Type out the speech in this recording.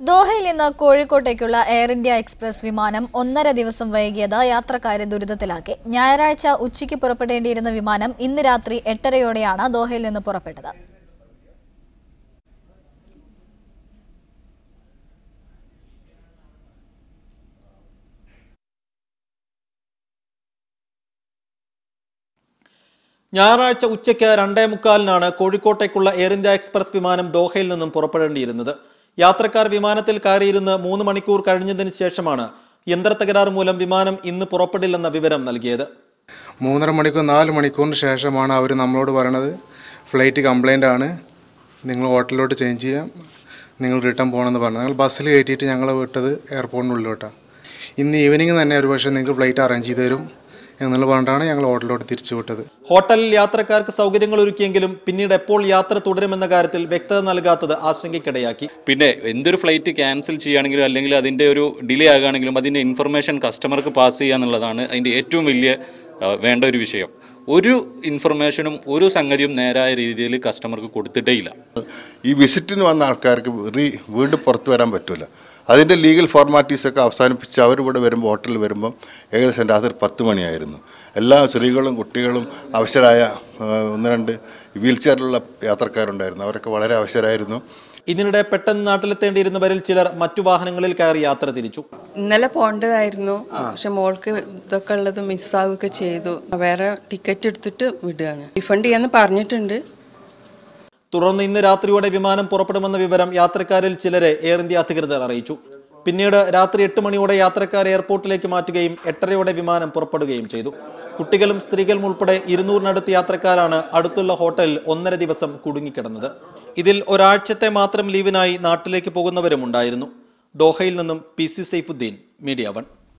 ദോഹയിൽ നിന്ന് കോഴിക്കോട്ടേക്കുള്ള Air India Express വിമാനം ഒന്നര ദിവസം വൈകിയത് യാത്രക്കാരെ ദുരിതത്തിലാക്കി. ഞായറാഴ്ച ഉച്ചയ്ക്ക് പുറപ്പെടേണ്ടിയിരുന്ന വിമാനം ഇന്ന് രാത്രി എട്ടരയോടെയാണ് ദോഹയിൽ നിന്ന് പുറപ്പെട്ടത്. ഞായറാഴ്ച ഉച്ചയ്ക്ക് രണ്ടേ മുക്കാലിനാണ് കോഴിക്കോട്ടേക്കുള്ള എയർ ഇന്ത്യ എക്സ്പ്രസ് വിമാനം ദോഹയിൽ നിന്നും പുറപ്പെടേണ്ടിയിരുന്നത്. യാത്രക്കാർ വിമാനത്തിൽ കയറിയിരുന്ന് മൂന്ന് മണിക്കൂർ കഴിഞ്ഞതിന് ശേഷമാണ് യന്ത്രത്തകരാർ മൂലം വിമാനം ഇന്ന് പുറപ്പെടില്ലെന്ന വിവരം നൽകിയത്. മൂന്നര മണിക്കൂർ നാല് മണിക്കൂറിന് ശേഷമാണ് അവർ നമ്മളോട് പറയണത്. ഫ്ലൈറ്റ് കംപ്ലൈന്റ് ആണ്. നിങ്ങൾ ഹോട്ടലിലോട്ട് ചേഞ്ച് ചെയ്യാം. നിങ്ങൾ റിട്ടേൺ പോകണമെന്ന് പറഞ്ഞു. നിങ്ങൾ ബസ്സിൽ കയറ്റിയിട്ട് ഞങ്ങൾ വിട്ടത് എയർപോർട്ടിനുള്ളിലോട്ടാണ് ഇന്ന് ഈവനിങ് തന്നെ ഒരു പക്ഷേ നിങ്ങൾക്ക് ഫ്ലൈറ്റ് അറേഞ്ച് ചെയ്ത് തരും. എന്നുള്ള പറഞ്ഞിട്ടാണ് ഞങ്ങൾ ഹോട്ടലിലോട്ട് തിരിച്ചു വിട്ടത്. ഹോട്ടലിൽ യാത്രക്കാർക്ക് സൗകര്യങ്ങൾ ഒരുക്കിയെങ്കിലും പിന്നീട് എപ്പോൾ യാത്ര തുടരുമെന്ന കാര്യത്തിൽ വ്യക്തത നൽകാത്തത് ആശങ്കയ്ക്കിടയാക്കി. പിന്നെ എന്തൊരു ഫ്ലൈറ്റ് ക്യാൻസൽ ചെയ്യുകയാണെങ്കിലും അല്ലെങ്കിൽ അതിന്റെ ഒരു ഡിലേ ആകുകയാണെങ്കിലും അതിന്റെ ഇൻഫർമേഷൻ കസ്റ്റമർക്ക് പാസ് ചെയ്യുക എന്നുള്ളതാണ് അതിന്റെ ഏറ്റവും വലിയ വേണ്ട ഒരു വിഷയം. ഒരു ഇൻഫർമേഷനും ഒരു സംഗതിയും നേരായ രീതിയിൽ കസ്റ്റമർക്ക് കൊടുത്തിട്ടേ ഇല്ല. ഈ വിസിറ്റിന് വന്ന ആൾക്കാർക്ക് വീണ്ടും പുറത്തു വരാൻ പറ്റില്ല അതിന്റെ ലീഗൽ ഫോർമാലിറ്റീസൊക്കെ അവസാനിപ്പിച്ച് അവരിവിടെ വരുമ്പോൾ ഹോട്ടലിൽ വരുമ്പം ഏകദേശം രാത്രി പത്ത് മണിയായിരുന്നു. എല്ലാ സ്ത്രീകളും കുട്ടികളും അവശരായ ഒന്ന് രണ്ട് വീൽ ചെയറിലുള്ള യാത്രക്കാരുണ്ടായിരുന്നു. അവരൊക്കെ വളരെ അവശരായിരുന്നു. ഇതിനിടെ പെട്ടെന്ന് നാട്ടിലെത്തേണ്ടിയിരുന്നവരിൽ ചിലർ മറ്റു വാഹനങ്ങളിൽ കയറി യാത്ര തിരിച്ചു. ഇന്നലെ പോകേണ്ടതായിരുന്നു. പക്ഷെ മോൾക്ക് ഇതൊക്കെ ഉള്ളത് മിസ്സാവുകയൊക്കെ ചെയ്തു. വേറെ ടിക്കറ്റ് എടുത്തിട്ട് വിടുകയാണ്. റീഫണ്ട് ചെയ്യാന്ന് പറഞ്ഞിട്ടുണ്ട്. തുടർന്ന് ഇന്ന് രാത്രിയോടെ വിമാനം പുറപ്പെടുമെന്ന വിവരം യാത്രക്കാരിൽ ചിലരെ എയർ ഇന്ത്യ അധികൃതർ അറിയിച്ചു. പിന്നീട് രാത്രി എട്ട് മണിയോടെ യാത്രക്കാരെ എയർപോർട്ടിലേക്ക് മാറ്റുകയും എട്ടരയോടെ വിമാനം പുറപ്പെടുകയും ചെയ്തു. കുട്ടികളും സ്ത്രീകളും ഉൾപ്പെടെ ഇരുന്നൂറിനടുത്ത് യാത്രക്കാരാണ് അടുത്തുള്ള ഹോട്ടലിൽ ഒന്നര ദിവസം കുടുങ്ങിക്കിടന്നത്. ഇതിൽ ഒരാഴ്ചത്തെ മാത്രം ലീവിനായി നാട്ടിലേക്ക് പോകുന്നവരും ഉണ്ടായിരുന്നു ദോഹയിൽ നിന്നും P C Saifuddin media one.